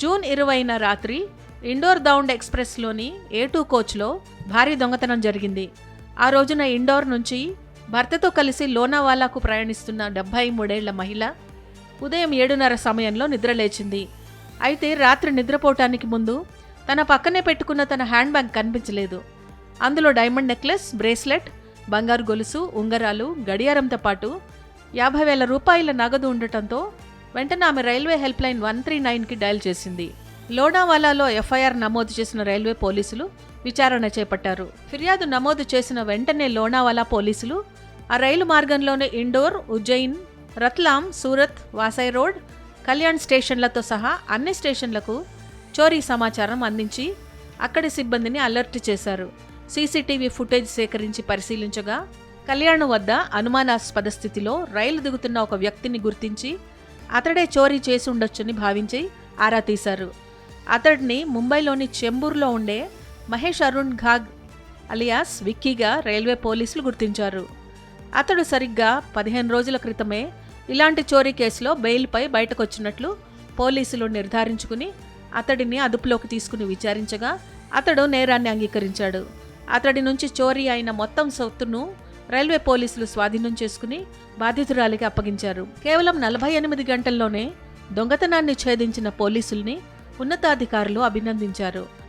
June ఇరవైన రాత్రి indoor Daund ఎక్స్ప్రెస్లోని ఏ two కోచ్లో భారీ దొంగతనం జరిగింది. ఆ రోజున ఇండోర్ నుంచి భర్తతో కలిసి లోనావాలాకు ప్రయాణిస్తున్న డెబ్బై మూడేళ్ళ మహిళ ఉదయం ఏడున్నర సమయంలో నిద్రలేచింది అయితే రాత్రి నిద్రపోవటానికి ముందు తన పక్కనే పెట్టుకున్న తన హ్యాండ్ బ్యాగ్ కనిపించలేదు. అందులో డైమండ్ నెక్లెస్ బ్రేస్లెట్ బంగారు గొలుసు ఉంగరాలు గడియారంతో పాటు యాభై వేల రూపాయల నగదు ఉండటంతో వెంటనే ఆమె railway help line one three నైన్కి డయల్ చేసింది. లోనావాలాలో ఎఫ్ఐఆర్ నమోదు చేసిన రైల్వే పోలీసులు విచారణ చేపట్టారు. ఫిర్యాదు నమోదు చేసిన వెంటనే లోనావాలా పోలీసులు ఆ రైలు మార్గంలోనే ఇండోర్ ఉజ్జయిన్ రత్లాం సూరత్ వాసై రోడ్ కళ్యాణ్ స్టేషన్లతో సహా అన్ని స్టేషన్లకు చోరీ సమాచారం అందించి అక్కడి సిబ్బందిని అలర్ట్ చేశారు. సీసీటీవీ ఫుటేజ్ సేకరించి పరిశీలించగా కళ్యాణ్ వద్ద అనుమానాస్పద స్థితిలో రైలు దిగుతున్న ఒక వ్యక్తిని గుర్తించి అతడే చోరీ చేసి ఉండొచ్చని భావించి ఆరా తీశారు. అతడిని ముంబైలోని చెంబూర్లో ఉండే మహేష్ అరుణ్ ఘాగ్ అలియాస్ విక్కీగా రైల్వే పోలీసులు గుర్తించారు. అతడు సరిగ్గా పదిహేను రోజుల క్రితమే ఇలాంటి చోరీ కేసులో బెయిల్పై బయటకొచ్చినట్లు పోలీసులు నిర్ధారించుకుని అతడిని అదుపులోకి తీసుకుని విచారించగా అతడు నేరాన్ని అంగీకరించాడు. అతడి నుంచి చోరీ అయిన మొత్తం సొత్తును రైల్వే పోలీసులు స్వాధీనం చేసుకుని బాధితురాలికి అప్పగించారు. కేవలం నలభై ఎనిమిది గంటల్లోనే దొంగతనాన్ని ఛేదించిన పోలీసుల్ని ఉన్నతాధికారులు అభినందించారు.